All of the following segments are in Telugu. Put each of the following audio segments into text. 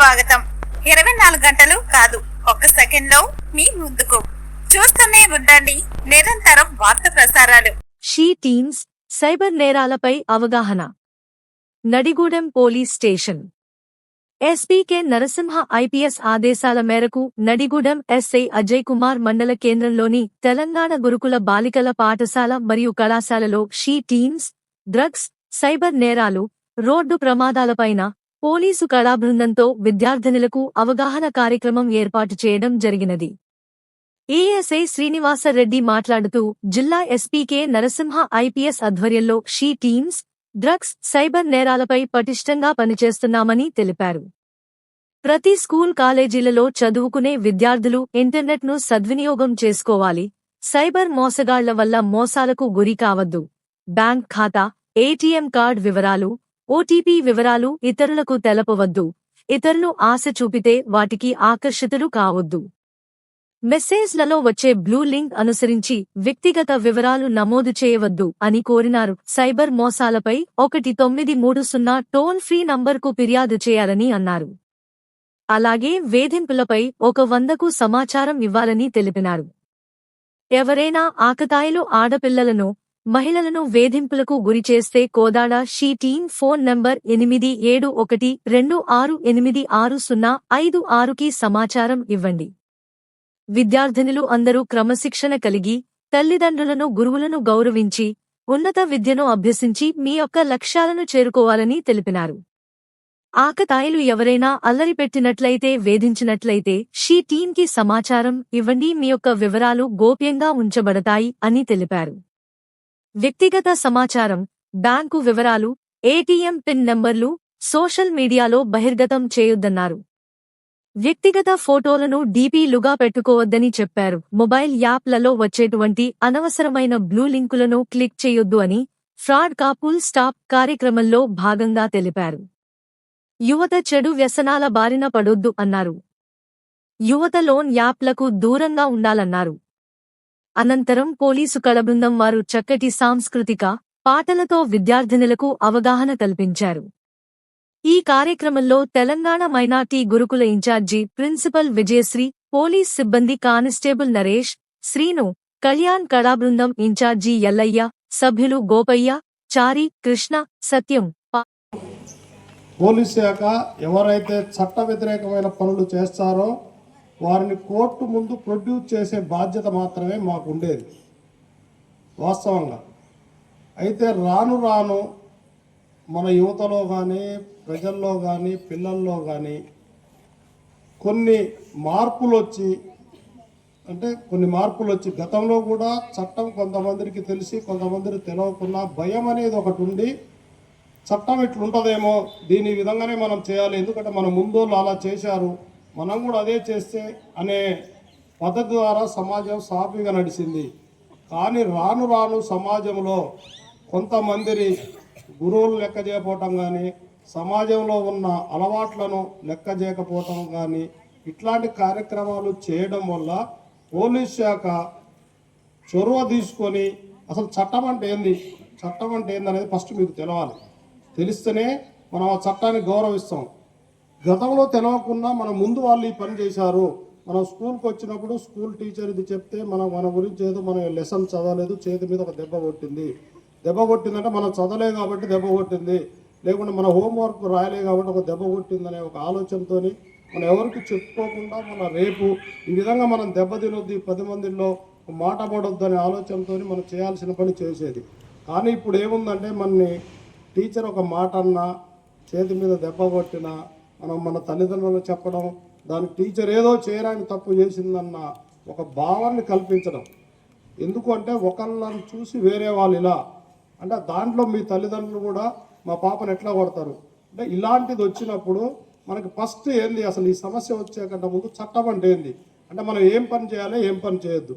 స్వాగతం. ఇరవై నాలుగు గంటలు కాదు ఒక్క సెకండ్లో మీ ముందుకు. చూస్తూనే ఉండండి నిరంతరం వార్త ప్రసారాలు. షీ టీమ్స్ సైబర్ నేరాలపై అవగాహన. Nadigudem police station. SP K Narasimha IPS ఆదేశాల మేరకు నడిగూడెం ఎస్ఐ అజయ్ కుమార్ మండల కేంద్రంలోని తెలంగాణ గురుకుల బాలికల పాఠశాల మరియు కళాశాలలో షీ టీమ్స్ డ్రగ్స్ సైబర్ నేరాలు రోడ్డు ప్రమాదాలపైన పోలీసు కళా బృందంతో విద్యార్థినులకు అవగాహన కార్యక్రమం ఏర్పాటు చేయడం జరిగినది. ఏఎస్ఐ శ్రీనివాసరెడ్డి మాట్లాడుతూ జిల్లా ఎస్పీకే నరసింహ ఐపీఎస్ ఆధ్వర్యంలో షీ టీమ్స్ డ్రగ్స్ సైబర్ నేరాలపై పటిష్టంగా పనిచేస్తున్నామని తెలిపారు. ప్రతి స్కూల్ కాలేజీలలో చదువుకునే విద్యార్థులు ఇంటర్నెట్ను సద్వినియోగం చేసుకోవాలి. సైబర్ మోసగాళ్ళ వల్ల మోసాలకు గురి కావద్దు. బ్యాంక్ ఖాతా ఏటీఎం కార్డ్ వివరాలు ఓటీపీ వివరాలు ఇతరులకు తెలపవద్దు. ఇతరులు ఆశ చూపితే వాటికి ఆకర్షితులు కావద్దు. మెసేజ్లలో వచ్చే బ్లూ లింక్ అనుసరించి వ్యక్తిగత వివరాలు నమోదు చేయవద్దు అని కోరినారు. సైబర్ మోసాలపై ఒకటి తొమ్మిది మూడు సున్నా టోల్ ఫ్రీ నంబర్కు ఫిర్యాదు చేయాలని అన్నారు. అలాగే వేధింపులపై ఒక వందకు సమాచారం ఇవ్వాలని తెలిపినారు. ఎవరైనా ఆకతాయిలు ఆడపిల్లలను మహిళలను వేధింపులకు గురిచేస్తే Kodada she team phone number ఎనిమిది ఏడు ఒకటి రెండు ఆరు ఎనిమిది ఆరు సున్నా ఐదు ఆరుకి సమాచారం ఇవ్వండి. విద్యార్థినులు అందరూ క్రమశిక్షణ కలిగి తల్లిదండ్రులను గురువులను గౌరవించి ఉన్నత విద్యను అభ్యసించి మీ యొక్క లక్ష్యాలను చేరుకోవాలని తెలిపినారు. ఆకతాయిలు ఎవరైనా అల్లరి పెట్టినట్లయితే వేధించినట్లయితే షీ టీంకి సమాచారం ఇవ్వండి మీ యొక్క వివరాలు గోప్యంగా ఉంచబడతాయి అని తెలిపారు. వ్యక్తిగత సమాచారం బ్యాంకు వివరాలు ఏటీఎం పిన్ నంబర్లు సోషల్ మీడియాలో బహిర్గతం చేయొద్దన్నారు. వ్యక్తిగత ఫోటోలను డీపీలుగా పెట్టుకోవద్దని చెప్పారు. మొబైల్ యాప్లలో వచ్చేటువంటి అనవసరమైన బ్లూ లింకులను క్లిక్ చేయొద్దు అని ఫ్రాడ్ కాపుల్ స్టాప్ కార్యక్రమంలో భాగంగా తెలిపారు. యువత చెడు వ్యసనాల బారిన పడొద్దు అన్నారు. యువత లోన్ యాప్లకు దూరంగా ఉండాలన్నారు. అనంతరం పోలీసు కళబృందం వారు చక్కటి సాంస్కృతిక పాటలతో విద్యార్థినులకు అవగాహన కల్పించారు. ఈ కార్యక్రమంలో తెలంగాణ మైనార్టీ గురుకుల ఇన్ఛార్జి ప్రిన్సిపల్ విజయశ్రీ పోలీస్ సిబ్బంది కానిస్టేబుల్ నరేష్ శ్రీను కళ్యాణ్ కళాబృందం ఇన్ఛార్జి ఎల్లయ్య సభ్యులు గోపయ్య చారి కృష్ణ సత్యం పోలీసు శాఖ ఎవరైతే చట్ట వ్యతిరేకమైన పనులు చేస్తారో వారిని కోర్టు ముందు ప్రొడ్యూస్ చేసే బాధ్యత మాత్రమే మాకు ఉండేది వాస్తవంగా. అయితే రాను రాను మన యువతలో కానీ ప్రజల్లో కానీ పిల్లల్లో కానీ కొన్ని మార్పులు వచ్చి అంటే కొన్ని మార్పులు వచ్చి గతంలో కూడా చట్టం కొంతమందికి తెలిసి కొంతమందికి తెలియకుండా భయం అనేది ఒకటి ఉండి చట్టం ఇట్లుంటుందేమో దీని విధంగానే మనం చేయాలి ఎందుకంటే మన ముందోళ్ళు అలా చేశారు. మనం కూడా అదే చేస్తే అనే పద్ధతి ద్వారా సమాజం సాఫీగా నడిచింది. కానీ రాను రాను సమాజంలో కొంతమందిని గురువులు లెక్క చేయకపోవటం కానీ సమాజంలో ఉన్న అలవాట్లను లెక్క చేయకపోవటం కానీ ఇట్లాంటి కార్యక్రమాలు చేయడం వల్ల పోలీస్ శాఖ చొరవ తీసుకొని అసలు చట్టం అంటే ఏంది? చట్టం అంటే ఏంది అనేది ఫస్ట్ మీకు తెలవాలి. తెలిస్తేనే మనం ఆ చట్టాన్ని గౌరవిస్తాం. గతంలో తెలవకుండా మన ముందు వాళ్ళు ఈ పని చేశారు. మనం స్కూల్కి వచ్చినప్పుడు స్కూల్ టీచర్ ఇది చెప్తే మనం మన గురించి ఏదో మనం లెసన్ చదవలేదు చేతి మీద ఒక దెబ్బ కొట్టింది. దెబ్బ కొట్టిందంటే మనం చదవలేదు కాబట్టి దెబ్బ కొట్టింది. లేకుంటే మన హోంవర్క్ రాయలే కాబట్టి ఒక దెబ్బ కొట్టిందనే ఒక ఆలోచనతోని మనం ఎవరికి చెప్పుకోకుండా మన రేపు ఈ విధంగా మనం దెబ్బ తినొద్దు ఈ పది మందిలో మాట పడొద్దు అనే ఆలోచనతో మనం చేయాల్సిన పని చేసేది. కానీ ఇప్పుడు ఏముందంటే మనని టీచర్ ఒక మాట అన్నా చేతి మీద దెబ్బ కొట్టినా మనం మన తల్లిదండ్రులు చెప్పడం దానికి టీచర్ ఏదో చేయరాని తప్పు చేసిందన్న ఒక భావాన్ని కల్పించడం. ఎందుకు అంటే ఒకళ్ళని చూసి వేరే వాళ్ళు ఇలా. అంటే దాంట్లో మీ తల్లిదండ్రులు కూడా మా పాపను ఎట్లా కొడతారు? అంటే ఇలాంటిది వచ్చినప్పుడు మనకి ఫస్ట్ ఏంది? అసలు ఈ సమస్య వచ్చే కంటే ముందు చట్టం అంటే ఏంది? అంటే మనం ఏం పని చేయాలి ఏం పని చేయొద్దు.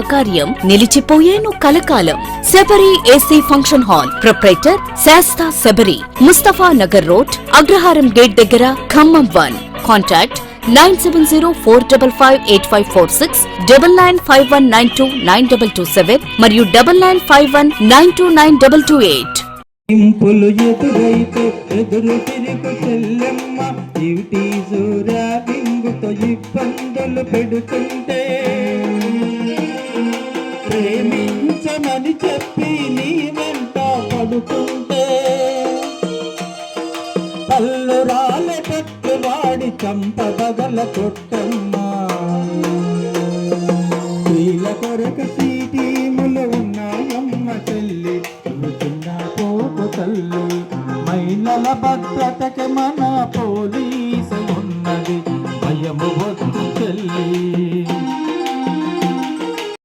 శుభకార్యం నిలిచిపోయేను కలకాలం. Sabari AC function hall. Proprietor Sastha Sabari. Mustafa Nagar road Agraharam gate దగ్గర Khammam one. Contact nine seven zero four double five eight five four six double nine five one nine two nine double two seven మరియు double nine five one nine two nine double two eight. ఇంపులు ఎదురైతే ఎదురు తిరుగు చెల్లెమ్మ ఇవిటి సూర్యాబింగుతో ఇబ్బందులు పెడుతుంటే. ప్రేమించమని చెప్పి నీ వెంట పడుతుంటే పళ్ళు రాలే వాడి చంపదగల కొట్టమ్మా. స్త్రీల కొరకు సీటీములు ఉన్నాయమ్మ చెల్లి. చిన్న పోపు తల్లి. మహిళల భద్రతకి మన పోలీసు ఉన్నది. భయము వద్దు.